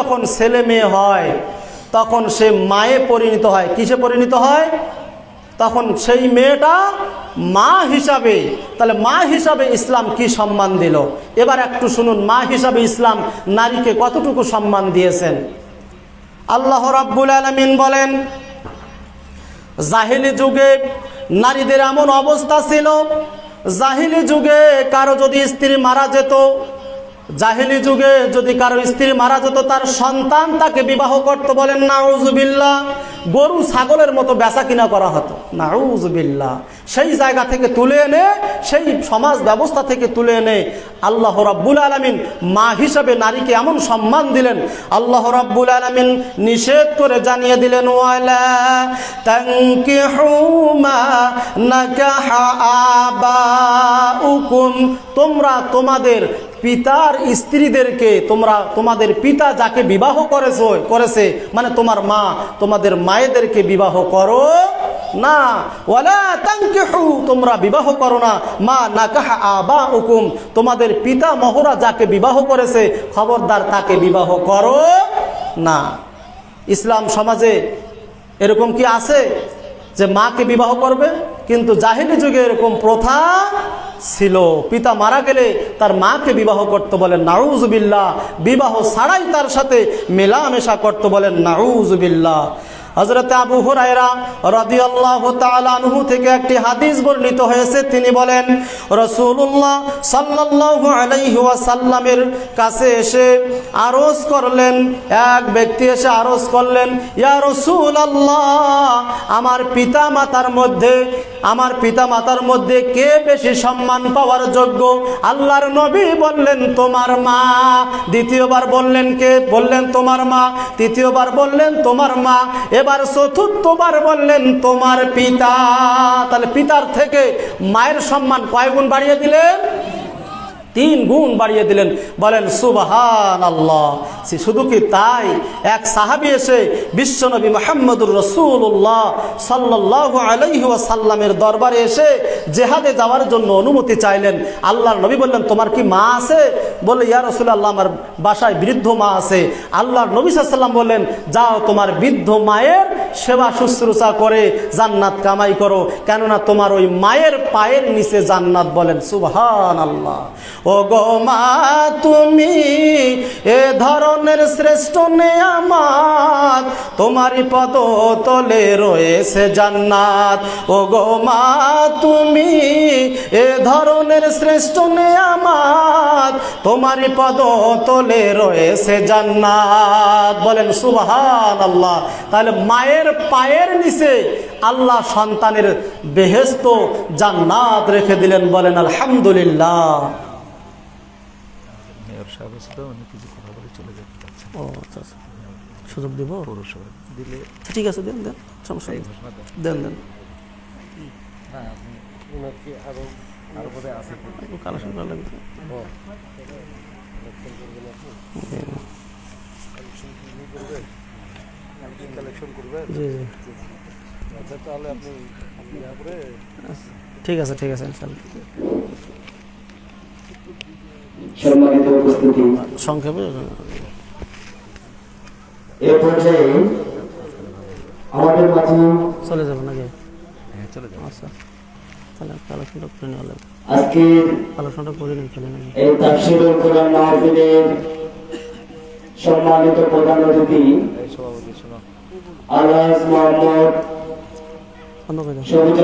যখন ছেলে মেয়ে হয়, তখন সে মায়ে পরিণত হয়। কিসে পরিণত হয়? তখন সেই মেয়েটা মা হিসাবে, তাহলে মা হিসাবে ইসলাম কি সম্মান দিল? এবার একটু শুনুন, মা হিসাবে ইসলাম নারীকে কতটুকু সম্মান দিয়েছেন? আল্লাহ রাব্বুল আলমিন বলেন, জাহিলি যুগে নারীদের এমন অবস্থা ছিল, জাহিলি যুগে কারও যদি স্ত্রী মারা যেত জাহিলি যুগে যদি কারও স্ত্রী মারা যেত, তার সন্তান তাকে বিবাহ করতে বলেন নাউজুবিল্লা গরু ছাগলের মতো বেচা কিনা করা হতো। নাউজুবিল্লা সেই জায়গা থেকে তুলে এনে, সেই সমাজ ব্যবস্থা থেকে তুলে এনে আল্লাহ রাব্বুল আলমিন মা হিসাবে নারীকে এমন সম্মান দিলেন। আল্লাহ রাব্বুল আলমিন নিষেধ করে জানিয়ে দিলেন, ওয়ালা তোমরা তোমাদের পিতার স্ত্রীদেরকে তোমরা, তোমাদের পিতা যাকে বিবাহ করেছ, করেছে মানে তোমার মা, তোমাদের মায়েদেরকে বিবাহ করো না। ওয়ালা তানকিহু, তোমরা বিবাহ করো না। মা নাকাহা আবা হুকুম তোমাদের পিতা মহরা যাকে বিবাহ করেছে, খবরদার তাকে বিবাহ করো না। ইসলাম সমাজে এরকম কি আছে যে মাকে বিবাহ করবে? কিন্তু জাহিলি যুগে এরকম প্রথা ছিল। পিতা মারা গেলে তার মাকে বিবাহ করতে বলেন নাউজুবিল্লা বিবাহ ছাড়াই তার সাথে মেলামেশা করতে বলেন নাউজুবিল্লাহ হজরত আবু হুরায়রা রাদিয়াল্লাহু আনহু থেকে একটি হাদিস বর্ণিত হয়েছে। তিনি বলেন, রাসূলুল্লাহ সাল্লাল্লাহু আলাইহি ওয়াসাল্লামের কাছে এসে আরজ করলেন, এক ব্যক্তি এসে আরজ করলেন, ইয়া রাসূলুল্লাহ, আমার পিতা মাতার মধ্যে, আমার পিতা মাতার মধ্যে কে বেশি সম্মান পাওয়ার যোগ্য? আল্লাহর নবী বললেন, তোমার মা। দ্বিতীয়বার বললেন, কে? বললেন, তোমার মা। তৃতীয়বার বললেন, তোমার মা। এবার চতুর্থবার বললেন, তোমার পিতা। তাহলে পিতার থেকে মায়ের সম্মান কয় গুণ বাড়িয়ে দিলেন? তিন গুণ বাড়িয়ে দিলেন। বলেন সুবাহান আল্লাহ সে শুধু কি তাই? এক সাহাবি এসে বিশ্বনবী মোহাম্মদুর রসুল্লাহ সাল্লাহ আলাইহি সাল্লামের দরবারে এসে জেহাদে যাওয়ার জন্য অনুমতি চাইলেন। আল্লাহর নবী বললেন, তোমার কি মা আছে? বলে ইয়া রসুল্লাহ আমার বাসায় বৃদ্ধ মা আছে। আল্লাহর নবী সাল্লাম বললেন, যাও তোমার বৃদ্ধ মায়ের সেবা শুশ্রূষা করে, জান্নাত কামাই করো। কেননা তোমার ওই মায়ের পায়ের নিচে জান্নাত বলেন সুবহান আল্লাহ ও গো মা, তুমি এ ধরনের শ্রেষ্ঠ নেয়ামাত, তোমারই পদ তলে রয়েছে জান্নাত। ও গো মা, তুমি এ ধরনের শ্রেষ্ঠ নেয়ামাত তোমারই পদ তলে রয়েছে জান্নাত। বলেন সুবহান আল্লাহ তাহলে মায়ের পায়ের নিচে আল্লাহ সন্তানের বেহেস্ত জান্নাত রেখে দিলেন বলেন আলহামদুলিল্লাহ। মেয়র সাহেব ছিল উনি কিছু কথা বলে চলে যেতে চাচ্ছে ও আচ্ছা আচ্ছা। সুযোগ দিব? দিলে আচ্ছা, ঠিক আছে দেন দেন। সমস্যা দেন দেন দেন। না আপনি ওনাকে আরও আরও বোধহয় আছে। একটু কালেকশন করা লাগবে। কালেকশন করবেন জি জি। আচ্ছা তাহলে আপনি ঠিক আছে ঠিক আছে সংক্ষেপে এ পর্যায়ে আমাদের মাঝে চলে যাব নাকি? হ্যাঁ চলে যান আচ্ছা। তাহলে কালেকশনটা করে নেওয়া লাগবে। আজকের কালেকশনটা করে নিন ফেলে এই তাফসিরুল কোরআন মাহফিলের সম্মানিত প্রধান অতিথি আলহাজ মোহাম্মদ সবুজ